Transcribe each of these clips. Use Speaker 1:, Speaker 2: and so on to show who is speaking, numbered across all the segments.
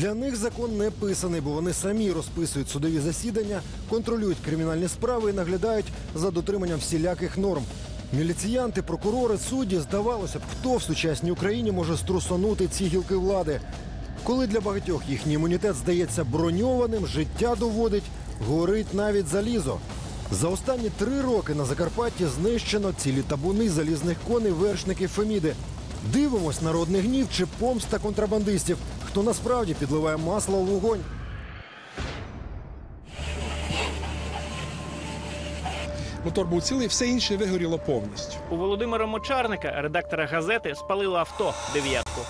Speaker 1: Для них закон не писаний, бо вони самі розписують судові засідання, контролюють кримінальні справи і наглядають за дотриманням всіляких норм. Міліціянти, прокурори, судді, здавалося б, хто в сучасній Україні може струсонути ці гілки влади. Коли для багатьох їхній імунітет здається броньованим, життя доводить, горить навіть залізо. За останні три роки на Закарпатті знищено цілі табуни залізних коней вершників Феміди. Дивимось народний гнів чи помста контрабандистів, хто насправді підливає масло в вогонь.
Speaker 2: Мотор був цілий, все інше вигоріло повністю.
Speaker 3: У Володимира Мочарника, редактора газети, спалило авто дев'ятку.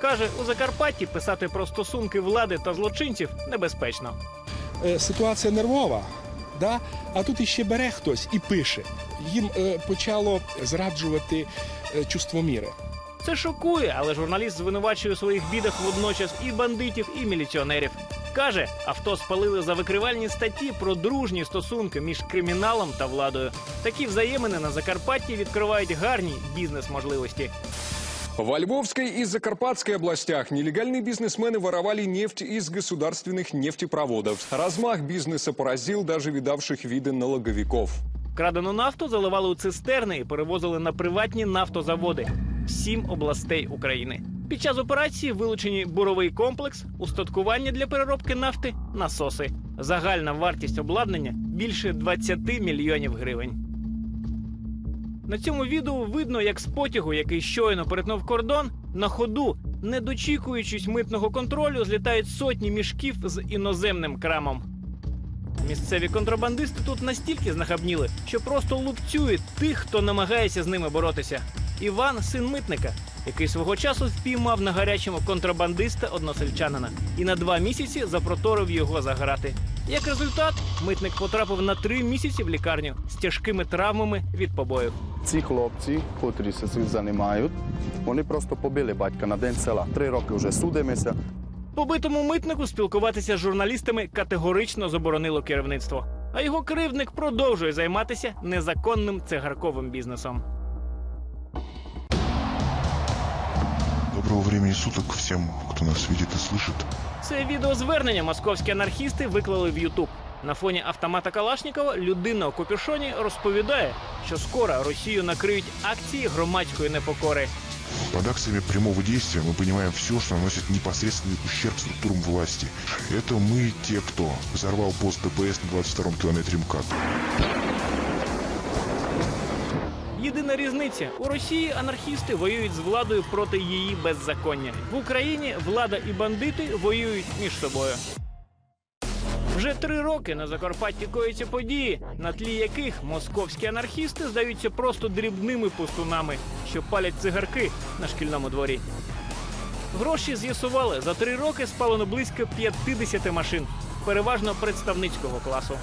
Speaker 3: Каже, у Закарпатті писати про стосунки влади та злочинців небезпечно.
Speaker 2: Е, Ситуація нервова, да? а тут іще бере хтось і пише. Їм е, почало зраджувати чувство міри.
Speaker 3: Це шокує, але журналіст звинувачує у своїх бідах водночас і бандитів, і міліціонерів. Каже, авто спалили за викривальні статті про дружні стосунки між криміналом та владою. Такі взаємини на Закарпатті відкривають гарні бізнес-можливості.
Speaker 4: Во Львовской и Закарпатской областях нелегальные бизнесмены воровали нефть из государственных нефтепроводов. Размах бизнеса поразил даже видавших виды налоговиков.
Speaker 3: Крадену нафту заливали у цистерни і перевозили на приватні нафтозаводи сім областей України. Під час операції вилучені буровий комплекс, устаткування для переробки нафти, насоси. Загальна вартість обладнання більше 20 мільйонів гривень. На цьому відео видно, як з потягу, який щойно перетнув кордон, на ходу, не дочікуючись митного контролю, злітають сотні мішків з іноземним крамом. Місцеві контрабандисти тут настільки знахабніли, що просто лупцюють тих, хто намагається з ними боротися. Іван син митника, який свого часу впіймав на гарячому контрабандиста односельчанина і на два місяці запроторив його за грати. Як результат, митник потрапив на три місяці в лікарню з тяжкими травмами від побоїв.
Speaker 5: Ці хлопці, котрі цим займають, вони просто побили батька на день села. Три роки вже судимося.
Speaker 3: Побитому митнику спілкуватися з журналістами категорично заборонило керівництво. А його кривдник продовжує займатися незаконним цигарковим бізнесом.
Speaker 6: Доброго времени суток всем, кто нас видит и слышит.
Speaker 3: Це відеозвернення московські анархісти виклали в Ютуб. На фоні автомата Калашнікова людина у капюшоні розповідає, що скоро Росію накриють акції громадської непокори.
Speaker 6: Под акциями прямого действия мы понимаем все, что наносит непосредственный ущерб структурам власти. Это мы те, кто взорвал пост ДПС на 22-м километре МКАД.
Speaker 3: Єдина різниця у Росії анархісти воюють з владою проти її беззаконня. В Україні влада і бандити воюють між собою. Вже три роки на Закарпатті коїться події, на тлі яких московські анархісти здаються просто дрібними пустунами, що палять цигарки на шкільному дворі. Гроші з'ясували за три роки спалено близько 50 машин, переважно представницького класу.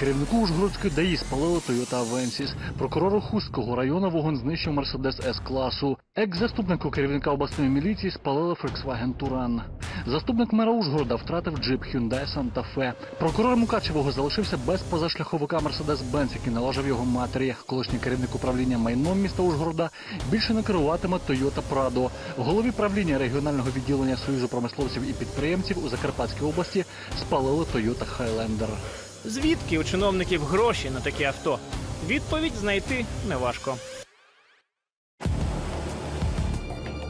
Speaker 7: Керівнику Ужгородської ДАІ спалили Toyota Avensis. Прокурору Хустського району вогонь знищив Мерседес С-класу. Екс-заступнику керівника обласної міліції спалили Volkswagen Туран. Заступник мера Ужгорода втратив джип Hyundai Santa Fe. Прокурор Мукачевого залишився без позашляховика Мерседес Бенц, який належав його матері. Колишній керівник управління майном міста Ужгорода більше не керуватиме Toyota Prado. Голові правління регіонального відділення Союзу промисловців і підприємців у Закарпатській області спалили Toyota Highlander.
Speaker 3: Звідки у чиновників гроші на такі авто? Відповідь знайти неважко.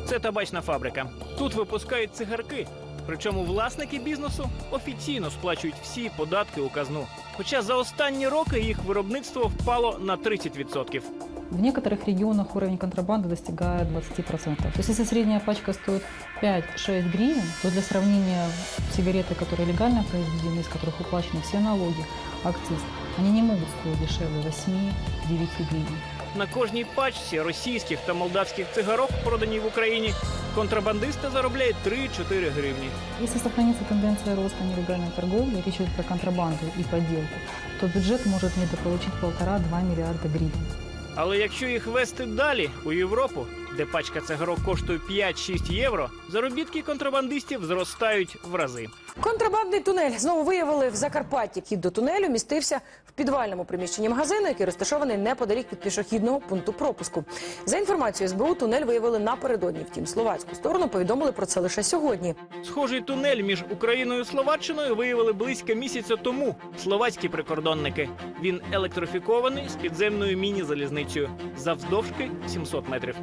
Speaker 3: Це табачна фабрика. Тут випускають цигарки. Причому власники бізнесу офіційно сплачують всі податки у казну. Хоча за останні роки їх виробництво впало на 30%.
Speaker 8: В некоторых регионах уровень контрабанды достигает 20%. То есть если средняя пачка стоит 5-6 гривен, то для сравнения сигареты, которые легально произведены, из которых уплачены все налоги, акциз, они не могут стоить дешевле 8-9 гривен.
Speaker 3: На кожній пачці російських та молдавських цигарок, продані в Україні, контрабандисти заробляють 3-4 гривні.
Speaker 8: Если сохранится тенденция роста нелегальной торговли, речь идет про контрабанду и подделку, то бюджет может недополучить 1,5-2 миллиарда гривен.
Speaker 3: Але якщо їх вести далі у Європу, де пачка цигарок коштує 5-6 євро, заробітки контрабандистів зростають в рази.
Speaker 9: Контрабандний тунель знову виявили в Закарпатті. Кід до тунелю містився підвальному приміщенні магазину, який розташований неподалік від пішохідного пункту пропуску. За інформацією СБУ, тунель виявили напередодні. Втім, словацьку сторону повідомили про це лише сьогодні.
Speaker 3: Схожий тунель між Україною і Словаччиною виявили близько місяця тому словацькі прикордонники. Він електрифікований з підземною міні-залізницею завдовжки 700 метрів.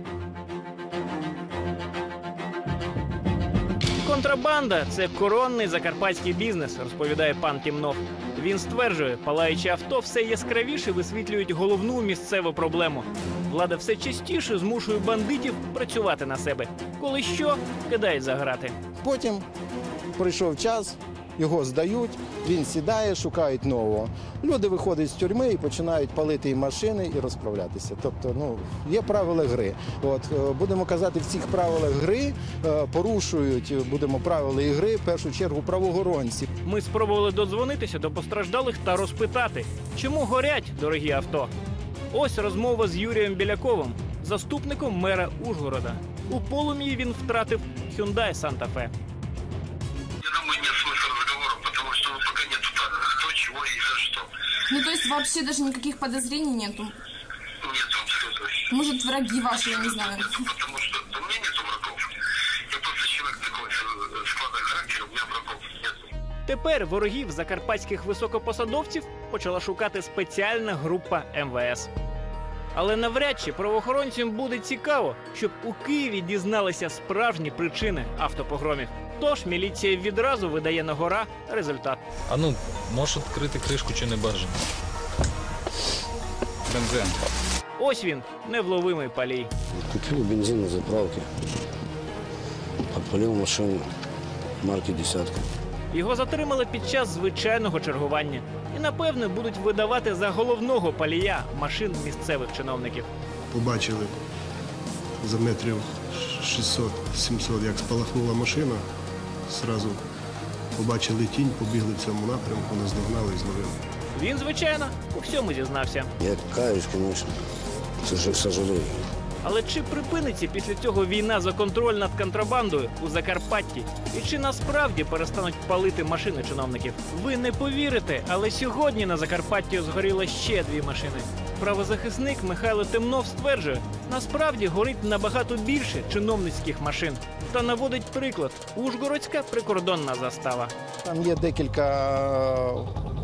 Speaker 3: Контрабанда це коронний закарпатський бізнес, розповідає пан Тімнов. Він стверджує, палаючі авто все яскравіше висвітлюють головну місцеву проблему. Влада все частіше змушує бандитів працювати на себе. Коли що, кидають за грати.
Speaker 10: Потім прийшов час, його здають, він сідає, шукають нового. Люди виходять з тюрми і починають палити і машини і розправлятися. Тобто, ну є правила гри. От е, будемо казати, в цих правилах гри е, порушують, будемо правила ігри в першу чергу правоохоронці.
Speaker 3: Ми спробували додзвонитися до постраждалих та розпитати, чому горять дорогі авто. Ось розмова з Юрієм Біляковим, заступником мера Ужгорода. У полум'ї він втратив Hyundai Santa Fe.
Speaker 11: Ну,
Speaker 12: то есть вообще даже никаких подозрений нету?
Speaker 11: Нет, абсолютно.
Speaker 12: Может, враги ваши, я не знаю.
Speaker 11: Нету, потому что у меня нет врагов. Я просто человек такой склада характера, у меня врагов нет.
Speaker 3: Тепер ворогів закарпатських високопосадовців почала шукати спеціальна група МВС. Але навряд чи правоохоронцям буде цікаво, щоб у Києві дізналися справжні причини автопогромів. Тож міліція відразу видає на гора результат.
Speaker 13: А ну, можеш відкрити кришку чи не бажано? Бензин.
Speaker 3: Ось він, невловимий палій.
Speaker 14: Купил бензин на заправке. Подпалил машину марки «десятка».
Speaker 3: Його затримали під час звичайного чергування і напевне будуть видавати за головного палія машин місцевих чиновників.
Speaker 15: побачили за метрів 600-700, як спалахнула машина. Зразу побачили тінь, побігли в цьому напрямку, наздогнали і зловили.
Speaker 3: Він, звичайно, у всьому зізнався.
Speaker 14: Я каюсь, конечно, сож- сожалею.
Speaker 3: Але чи припиниться після цього війна за контроль над контрабандою у Закарпатті? І чи насправді перестануть палити машини чиновників? Ви не повірите, але сьогодні на Закарпатті згоріло ще дві машини. Правозахисник Михайло Темнов стверджує, насправді горить набагато більше чиновницьких машин та наводить приклад Ужгородська прикордонна застава.
Speaker 10: Там є декілька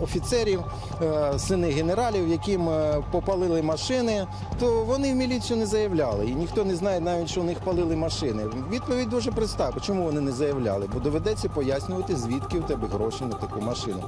Speaker 10: офіцерів, е, сини генералів, яким е, попалили машини, то вони в міліцію не заявляли. І ніхто не знає навіть, що у них палили машини. Відповідь дуже проста. Чому вони не заявляли? Бо доведеться пояснювати, звідки в тебе гроші на таку машину.